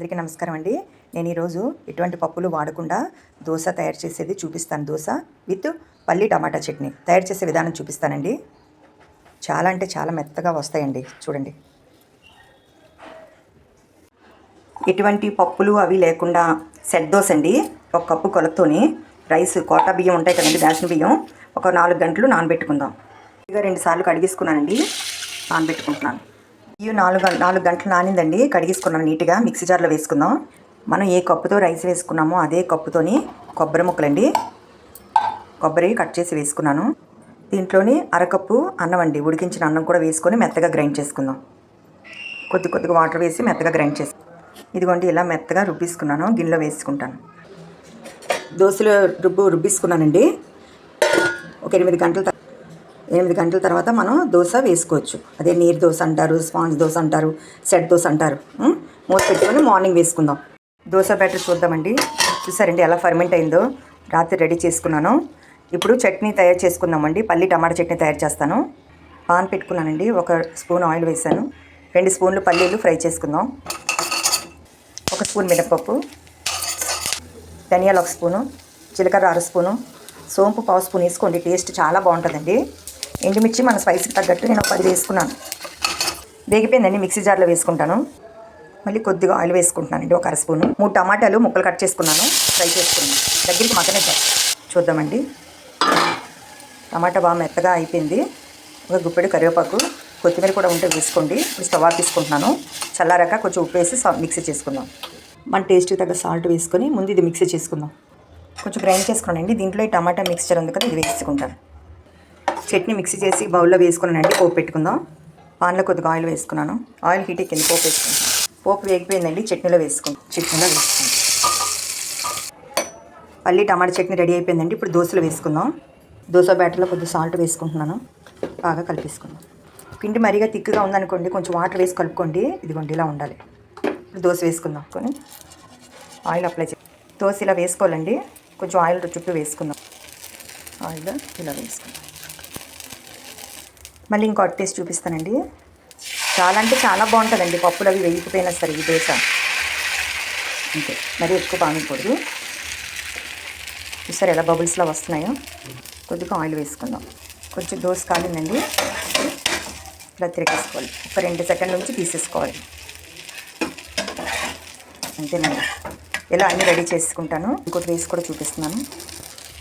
అందరికీ నమస్కారం అండి. నేను ఈరోజు ఎటువంటి పప్పులు వాడకుండా దోశ తయారు చేసేది చూపిస్తాను. దోశ విత్ పల్లి టమాటా చట్నీ తయారు చేసే విధానం చూపిస్తానండి. చాలా అంటే చాలా మెత్తగా వస్తాయండి. చూడండి. ఎటువంటి పప్పులు అవి లేకుండా సెట్ దోశ అండి. ఒక కప్పు కొలతోని రైస్ కోటా బియ్యం ఉంటాయి కదండి రేషన్ బియ్యం. ఒక నాలుగు గంటలు నానబెట్టుకుందాం. ఇక రెండు సార్లు కడిగేసుకున్నానండి. నానబెట్టుకుంటున్నాను. ఇవి నాలుగు నాలుగు గంటలు నానిందండి. కడిగేసుకున్నాను నీట్గా. మిక్సీ జార్లో వేసుకుందాం. మనం ఏ కప్పుతో రైస్ వేసుకున్నామో అదే కప్పుతోని కొబ్బరి ముక్కలండి. కొబ్బరి కట్ చేసి వేసుకున్నాను. దీంట్లోని అరకప్పు అన్నం అండి. ఉడికించిన అన్నం కూడా వేసుకొని మెత్తగా గ్రైండ్ చేసుకుందాం. కొద్ది కొద్దిగా వాటర్ వేసి మెత్తగా గ్రైండ్ చేసి ఇదిగోండి ఇలా మెత్తగా రుబ్బిసుకున్నాను. గిన్నెలో వేసుకుంటాను. దోశలో రుబ్బు రుబ్బిసుకున్నానండి. ఒక ఎనిమిది గంటల ఎనిమిది గంటల తర్వాత మనం దోశ వేసుకోవచ్చు. అదే నీరు దోశ అంటారు స్పాంజ్ దోశ అంటారు సెట్ దోశ అంటారు. మూత పెట్టుకొని మార్నింగ్ వేసుకుందాం. దోశ బ్యాటర్ చూద్దామండి. చూసారండి ఎలా ఫర్మెంట్ అయిందో? రాత్రి రెడీ చేసుకున్నాను. ఇప్పుడు చట్నీ తయారు చేసుకుందామండి. పల్లి టమాటా చట్నీ తయారు చేస్తాను. పాన్ పెట్టుకున్నానండి. ఒక స్పూన్ ఆయిల్ వేసాను రెండు స్పూన్లు పల్లీలు ఫ్రై చేసుకుందాం. ఒక స్పూన్ మినప్పప్పు. ధనియాలు ఒక స్పూను. జీలకర్ర అర స్పూను. సోంపు పావు స్పూన్ వేసుకోండి. టేస్ట్ చాలా బాగుంటుందండి. ఎండుమిర్చి మన స్పైస్కి తగ్గట్టు నేను పది వేసుకున్నాను. వేగిపోయిందండి మిక్సీ జార్లో వేసుకుంటాను. మళ్ళీ కొద్దిగా ఆయిల్ వేసుకుంటున్నానండి ఒక అర స్పూను. మూడు టమాటాలు ముక్కలు కట్ చేసుకున్నాను ఫ్రై చేసుకున్నాను. దగ్గరికి మగ్గనిద్దాం చూద్దామండి. టమాటా బాగా మెత్తగా అయిపోయింది. ఒక గుప్పెడు కరివేపాకు కొత్తిమీర కూడా ఉంటే వేసుకోండి. ఇప్పుడు స్టవ్ ఆఫ్ తీసుకుంటున్నాను. చల్లారాక కొంచెం ఉప్పు వేసి మిక్సీ చేసుకుందాం. మన టేస్ట్కి తగ్గ సాల్ట్ వేసుకొని ముందు ఇది మిక్సీ చేసుకుందాం. కొంచెం గ్రైండ్ చేసుకున్నానండి. దీంట్లో ఈ టమాటా మిక్స్చర్ ఉంది కదా ఇది వేసుకుంటాను. చట్నీ మిక్సీ చేసి బౌల్లో వేసుకున్నానండి. పోపు పెట్టుకుందాం. పాన్లో కొద్దిగా ఆయిల్ వేసుకున్నాను. ఆయిల్ హీట్ ఎక్కింది పోపు వేసుకుంటాను పోపు వేగిపోయిందండి. చట్నీలో వేసుకుంటాం చట్నీలో వేసుకుంటాం పల్లి టమాటా చట్నీ రెడీ అయిపోయిందండి. ఇప్పుడు దోశలు వేసుకుందాం. దోశ బ్యాటర్లో కొద్దిగా సాల్ట్ వేసుకుంటున్నాను. బాగా కలిపేసుకుందాం. పిండి మరిగా తిక్కుగా ఉందనుకోండి కొంచెం వాటర్ వేసి కలుపుకోండి. ఇదిగోండి ఇలా ఉండాలి. ఇప్పుడు దోశ వేసుకుందాం. కొని ఆయిల్ అప్లై చే దోశ ఇలా వేసుకోవాలండి. కొంచెం ఆయిల్ చుట్టూ వేసుకుందాం. ఆయిల్ ఇలా వేసుకుందాం. మళ్ళీ ఇంకో టేస్ట్ చూపిస్తానండి. చాలా అంటే చాలా బాగుంటుందండి. పప్పులు అవి వేయకపోయినా సరే ఈ దోశ. అంతే. మరీ ఎక్కువ బాగకూడదు చూసారు ఎలా బబుల్స్లా వస్తున్నాయో? కొద్దిగా ఆయిల్ వేసుకుందాం. కొంచెం దోశ కాలిందండి. ఇలా తిరిగేసుకోవాలి. ఒక రెండు సెకండ్ నుంచి తీసేసుకోవాలి. అంతేనండి. ఇలా అన్నీ రెడీ చేసుకుంటాను. ఇంకోటి వేసి కూడా చూపిస్తున్నాను.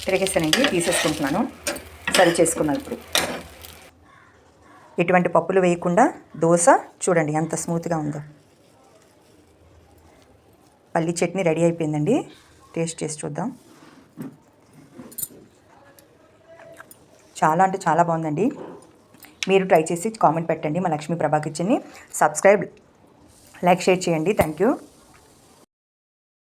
తిరిగేసానండి. తీసేసుకుంటున్నాను. సరి చేసుకున్నాను ఇప్పుడు. ఎటువంటి పప్పులు వేయకుండా దోశ చూడండి ఎంత స్మూత్గా ఉందో. పల్లి చట్నీ రెడీ అయిపోయిందండి. టేస్ట్ చేసి చూద్దాం. చాలా అంటే చాలా బాగుందండి. మీరు ట్రై చేసి కామెంట్ పెట్టండి మా లక్ష్మీ ప్రభా కిచెన్ని. సబ్స్క్రైబ్ లైక్ షేర్ చేయండి. Thank you.